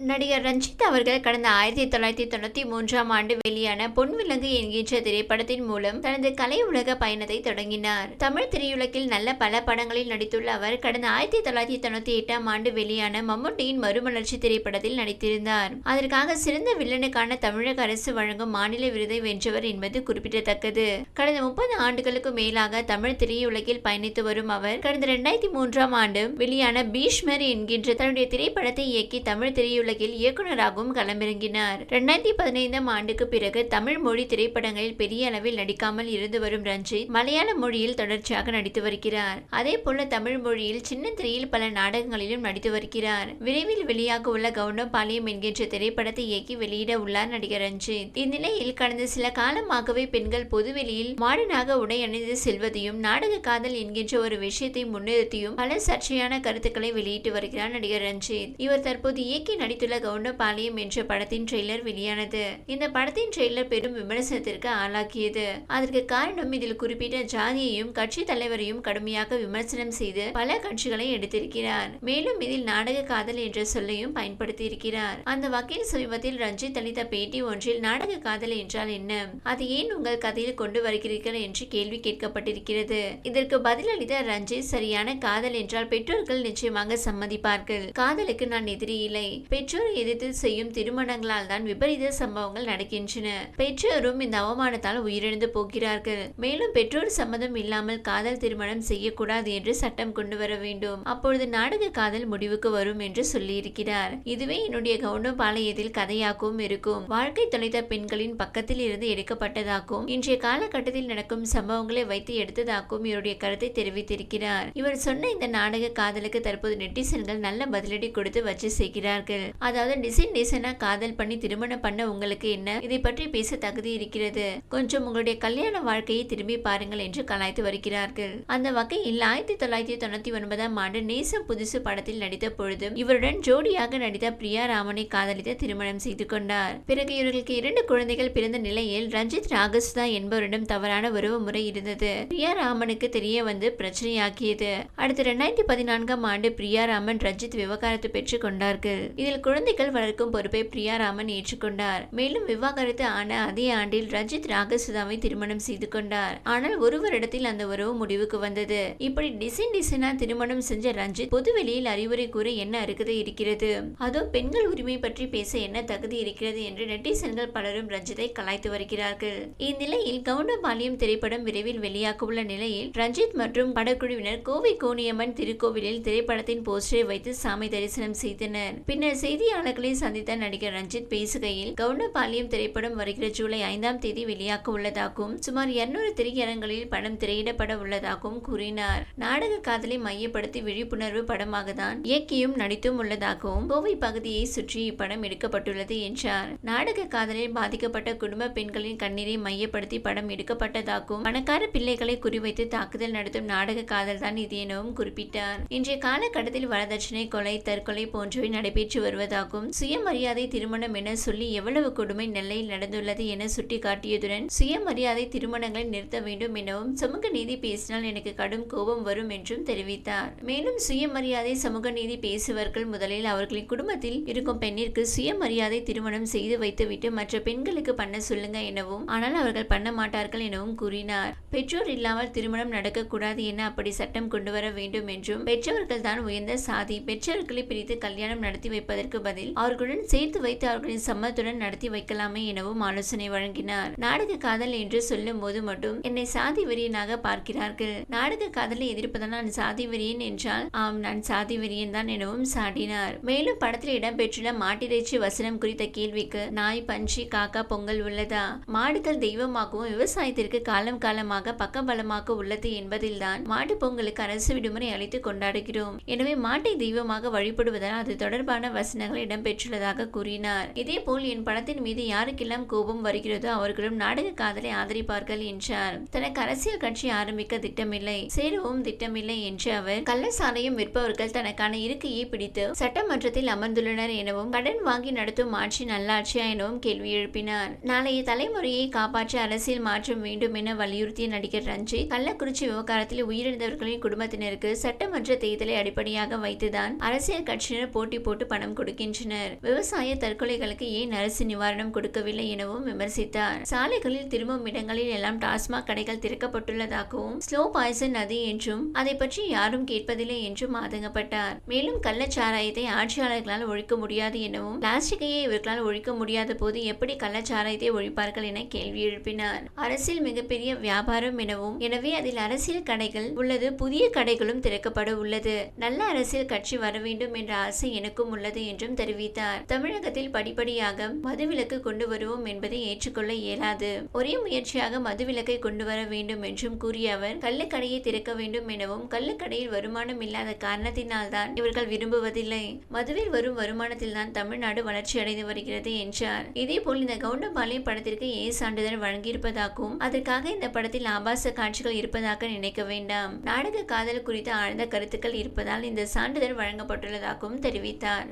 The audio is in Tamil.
நடிகர் ரஞ்சித் அவர்கள் கடந்த ஆயிரத்தி தொள்ளாயிரத்தி தொண்ணூற்றி மூன்றாம் ஆண்டு வெளியான பொன்விலங்கு என்கின்ற திரைப்படத்தின் மூலம் தனது கலை உலக பயணத்தை தொடங்கினார். தமிழ் திரையுலகில் நல்ல பல படங்களில் நடித்துள்ள அவர் கடந்த ஆயிரத்தி தொள்ளாயிரத்தி தொண்ணூற்றி எட்டாம் ஆண்டு வெளியான மம்முட்டியின் மறுமலர்ச்சி திரைப்படத்தில் நடித்திருந்தார். அதற்காக சிறந்த வில்லனுக்கான தமிழக அரசு வழங்கும் மாநில விருதை வென்றவர் என்பது குறிப்பிடத்தக்கது. கடந்த முப்பது ஆண்டுகளுக்கு மேலாக தமிழ் திரையுலகில் பயணித்து வரும் அவர் கடந்த இரண்டாயிரத்தி மூன்றாம் ஆண்டு வெளியான பீஷ்மர் என்கின்ற தன்னுடைய திரைப்படத்தை இயக்கி தமிழ் திரையுலக திரையுலகில் இயக்குநராகவும் களமிறங்கினார். இரண்டாயிரத்தி பதினைந்தாம் ஆண்டுக்கு பிறகு தமிழ் மொழி திரைப்படங்களில் பெரிய அளவில் நடிக்காமல் இருந்து வரும் ரஞ்சித் மலையாள மொழியில் தொடர்ச்சியாக நடித்து வருகிறார். அதே போல தமிழ் மொழியில் சின்ன திரையில் பல நாடகங்களிலும் நடித்து வருகிறார். விரைவில் வெளியாக உள்ள கவுண்டபாளையம் என்கின்ற திரைப்படத்தை இயக்கி வெளியிட உள்ளார் நடிகர் ரஞ்சித். இந்நிலையில் கடந்த சில காலமாகவே பெண்கள் பொதுவெளியில் மாடனாக உடை அணிந்து செல்வதையும் நாடக காதல் என்கின்ற ஒரு விஷயத்தை முன்னிறுத்தியும் பல சர்ச்சையான கருத்துக்களை வெளியிட்டு வருகிறார் நடிகர் ரஞ்சித். இவர் தற்போது இயக்கி நடித்துள்ள கவுண்டபாளையம் என்ற படத்தின் ட்ரெய்லர் வெளியானது. இந்த படத்தின் ட்ரெய்லர் பெரும் விமர்சனத்திற்கு ஆளாக்கியது. அதற்கு காரணம் இதில் குறிப்பிட்ட ஜாதியையும் கட்சி தலைவரையும் கடுமையாக விமர்சனம் செய்து பல கட்சிகளை எடுத்திருக்கிறார். மேலும் இதில் நாடக காதல் என்ற சொல்லையும் பயன்படுத்தியிருக்கிறார். அந்த வகையில் சமீபத்தில் ரஞ்சித் அளித்த பேட்டி ஒன்றில் நாடக காதல் என்றால் என்ன? அது ஏன் உங்கள் கதையில் கொண்டு வருகிறீர்கள் என்று கேள்வி கேட்கப்பட்டிருக்கிறது. இதற்கு பதிலளித்த ரஞ்சித் சரியான காதல் என்றால் பெற்றோர்கள் நிச்சயமாக சம்மதிப்பார்கள். காதலுக்கு நான் எதிரி இல்லை. பெற்றோரை எதிர்த்து செய்யும் திருமணங்களால் தான் விபரீத சம்பவங்கள் நடக்கின்றன. பெற்றோரும் இந்த அவமானத்தால் உயிரிழந்து போகிறார்கள். மேலும் பெற்றோர் சம்மதம் இல்லாமல் காதல் திருமணம் செய்யக்கூடாது என்று சட்டம் கொண்டு வர வேண்டும். அப்பொழுது நாடக காதல் முடிவுக்கு வரும் என்று சொல்லியிருக்கிறார். இதுவே என்னுடைய கவுண்டபாளையத்தில் கதையாகவும் இருக்கும். வாழ்க்கை தொலைத்த பெண்களின் பக்கத்தில் இருந்து எடுக்கப்பட்டதாகவும் இன்றைய காலகட்டத்தில் நடக்கும் சம்பவங்களை வைத்து எடுத்ததாகவும் இவருடைய கருத்தை தெரிவித்திருக்கிறார். இவர் சொன்ன இந்த நாடக காதலுக்கு தற்போது நெட்டிசன்கள் நல்ல பதிலடி கொடுத்து வச்சு செய்கிறார்கள். அதாவது டிசைன் டிசைனா காதல் பண்ணி திருமணம் பண்ண உங்களுக்கு என்ன? இதை பற்றி பேச தகுதி இருக்கிறது. கொஞ்சம் உங்களுடைய கல்யாண வாழ்க்கையை திரும்பி பாருங்கள் என்று கலாய்த்து வருகிறார்கள். அந்த வகையில் ஆயிரத்தி தொள்ளாயிரத்தி தொண்ணூத்தி ஒன்பதாம் ஆண்டு நேசம் புதுசு படத்தில் நடித்த பொழுதும் இவருடன் ஜோடியாக நடித்த பிரியா ராமனை காதலித்து திருமணம் செய்து கொண்டார். பிறகு இவர்களுக்கு இரண்டு குழந்தைகள் பிறந்த நிலையில் ரஞ்சித் ராகஸ்தா என்பவரிடம் தவறான உறவு முறை இருந்தது. பிரியா ராமனுக்கு தெரிய வந்து பிரச்சனையாக்கியது அடுத்து இரண்டாயிரத்தி பதினான்காம் ஆண்டு பிரியா ராமன் ரஞ்சித் விவகாரத்தை பெற்றுக் கொண்டார்கள். இதில் குழந்தைகள் வளர்க்கும் பொறுப்பை பிரியா ராமன் ஏற்றுக்கொண்டார். மேலும் விவாகரத்து ஆன அதே ஆண்டில் ரஞ்சித் ராகசுதாவை திருமணம் செய்து கொண்டார். ஆனால் ஒரு வருடத்தில் அந்த உறவு முடிவுக்கு வந்தது. இப்படி டிசைன் டிசைனா திருமணம் செஞ்ச ரஞ்சித் பொதுவெளியில் அறிவுரை கூற என்ன அருகதை இருக்கிறது? அதோ பெண்கள் உரிமை பற்றி பேச என்ன தகுதி இருக்கிறது என்று நெட்டிசன்கள் பலரும் ரஞ்சித்தை கலாய்த்து வருகிறார்கள். இந்நிலையில் கவுண்டபாளையம் திரைப்படம் விரைவில் வெளியாக உள்ள நிலையில் ரஞ்சித் மற்றும் படக்குழுவினர் கோவை கோணியம்மன் திருக்கோவிலில் திரைப்படத்தின் போஸ்டரை வைத்து சாமி தரிசனம் செய்தனர். பின்னர் செய்தியாளர்களை சந்தித்த நடிகர் ரஞ்சித் பேசுகையில் கவுண்டபாளையம் திரைப்படம் வருகிற ஜூலை ஐந்தாம் தேதி வெளியாக உள்ளதாகவும் சுமார் இருநூறு திரையரங்களில் படம் திரையிடப்பட உள்ளதாகவும் கூறினார். நாடக காதலை மையப்படுத்தி விழிப்புணர்வு படமாக தான் இயக்கியும் நடித்தும் உள்ளதாகவும் கோவை பகுதியை சுற்றி இப்படம் எடுக்கப்பட்டுள்ளது என்றார். நாடக காதலில் பாதிக்கப்பட்ட குடும்ப பெண்களின் கண்ணீரை மையப்படுத்தி படம் எடுக்கப்பட்டதாகவும் பணக்கார பிள்ளைகளை குறிவைத்து தாக்குதல் நடத்தும் நாடக காதல் தான் இது எனவும் குறிப்பிட்டார். இன்றைய காலகட்டத்தில் வரதட்சணை கொலை தற்கொலை போன்றவை நடைபெற்று வருவதாகவும் சுயமரியாதை திருமணம் என சொல்லி எவ்வளவு கொடுமை நெல்லையில் நடந்துள்ளது என சுட்டிக்காட்டியதுடன் சுயமரியாதை திருமணங்களை நிறுத்த வேண்டும் எனவும் சமூக நீதி பேசினால் எனக்கு கடும் கோபம் வரும் என்றும் தெரிவித்தார். மேலும் சுயமரியாதை சமூக நீதி பேசுவர்கள் முதலில் அவர்களின் குடும்பத்தில் இருக்கும் பெண்ணிற்கு சுயமரியாதை திருமணம் செய்து வைத்துவிட்டு மற்ற பெண்களுக்கு பண்ண சொல்லுங்க எனவும் ஆனால் அவர்கள் பண்ண மாட்டார்கள் எனவும் கூறினார். பெற்றோர் இல்லாமல் திருமணம் நடக்கக்கூடாது என அப்படி சட்டம் கொண்டு வர வேண்டும் என்றும் பெற்றவர்கள் தான் உயர்ந்த சாதி பெற்றோர்களை பிரித்து கல்யாணம் நடத்தி அதற்கு பதில் அவர்களுடன் சேர்த்து வைத்து அவர்களின் சம்மத்துடன் நடத்தி வைக்கலாமே எனவும் ஆலோசனை வழங்கினார். நாடக காதல் என்று சொல்லும் போது மட்டும் என்னை சாதி வெறியனாக பார்க்கிறார்கள். நாடக காதலை எதிர்ப்பதால் நான் சாதி வெறியன் என்றால் ஆம் நான் சாதி வெறியன் தான் எனவும் சாடினார். மேலும் படத்தில் இடம்பெற்றுள்ள மாட்டிறைச்சி வசனம் குறித்த கேள்விக்கு நாய் பஞ்சி காக்கா பொங்கல் உள்ளதா? மாடுகள் தெய்வமாகவும் விவசாயத்திற்கு காலம் காலமாக பக்கபலமாக உள்ளது என்பதில்தான் மாட்டு பொங்கலுக்கு அரசு விடுமுறை அளித்து கொண்டாடுகிறோம். எனவே மாட்டை தெய்வமாக வழிபடுவதால் அது தொடர்பான வசனம் ஆலோசனைகள் இடம்பெற்றுள்ளதாக கூறினார். இதேபோல் என் படத்தின் மீது யாருக்கெல்லாம் கோபம் வருகிறதோ அவர்களும் நாடக காதலை ஆதரிப்பார்கள் என்றார். தனக்கு அரசியல் கட்சி ஆரம்பிக்க திட்டமில்லை. சேரவும் திட்டமில்லை என்று அவர் கள்ளசாலையும் விற்பவர்கள் தனக்கான இருக்கையை பிடித்து சட்டமன்றத்தில் அமர்ந்துள்ளனர் எனவும் கடன் வாங்கி நடத்தும் ஆட்சி நல்லாட்சியா எனவும் கேள்வி எழுப்பினார். நாளைய தலைமுறையை காப்பாற்ற அரசியல் மாற்றம் வேண்டும் என வலியுறுத்திய நடிகர் ரஞ்சித் கள்ளக்குறிச்சி விவகாரத்தில் உயிரிழந்தவர்களின் குடும்பத்தினருக்கு சட்டமன்ற தேர்தலை அடிப்படையாக வைத்துதான் அரசியல் கட்சியினர் போட்டி போட்டு பணம் கொடுத்து கொடுக்கின்றனர். விவசாய தற்கொலைகளுக்கு ஏன் அரசு நிவாரணம் கொடுக்கவில்லை எனவும் விமர்சித்தார். சாலைகளில் திரும்பும் இடங்களில் எல்லாம் டாஸ்மாக் கடைகள் திறக்கப்பட்டுள்ளதாகவும் ஸ்லோ பாய்சன் அது என்றும் அதை பற்றி யாரும் கேட்பதில்லை என்றும் ஆதங்கப்பட்டார். மேலும் கள்ளச்சாராயத்தை ஆட்சியாளர்களால் ஒழிக்க முடியாது எனவும் பிளாஸ்டிக்கையே இவர்களால் ஒழிக்க முடியாத போது எப்படி கள்ளச்சாராயத்தை ஒழிப்பார்கள் என கேள்வி எழுப்பினார். அரசியல் மிகப்பெரிய வியாபாரம் எனவும் எனவே அதில் அரசியல் கடைகள் உள்ளது புதிய கடைகளும் திறக்கப்பட உள்ளது. நல்ல அரசியல் கட்சி வர வேண்டும் என்ற ஆசை எனக்கும் உள்ளது என்றும் தெரிவித்தார். தமிழகத்தில் படிப்படியாக மதுவிலக்கு கொண்டு வருவோம் என்பதை ஏற்றுக்கொள்ள இயலாது. ஒரே முயற்சியாக மதுவிலக்கை கொண்டு வர வேண்டும் என்றும் கூறிய அவர் கள்ளுக்கடையை திறக்க வேண்டும் எனவும் கள்ளுக்கடையில் வருமானம் இல்லாத காரணத்தினால்தான் இவர்கள் விரும்புவதில்லை. மதுவில் வரும் வருமானத்தில் தான் தமிழ்நாடு வளர்ச்சி அடைந்து வருகிறது என்றார். இதேபோல் இந்த கவுண்டபாளையம் படத்திற்கு ஏ சான்றிதழ் வழங்கியிருப்பதாகவும் அதற்காக இந்த படத்தில் ஆபாச காட்சிகள் இருப்பதாக நினைக்க வேண்டாம். நாடக காதல் குறித்த ஆழ்ந்த கருத்துக்கள் இருப்பதால் இந்த சான்றிதழ் வழங்கப்பட்டுள்ளதாகவும் தெரிவித்தார்.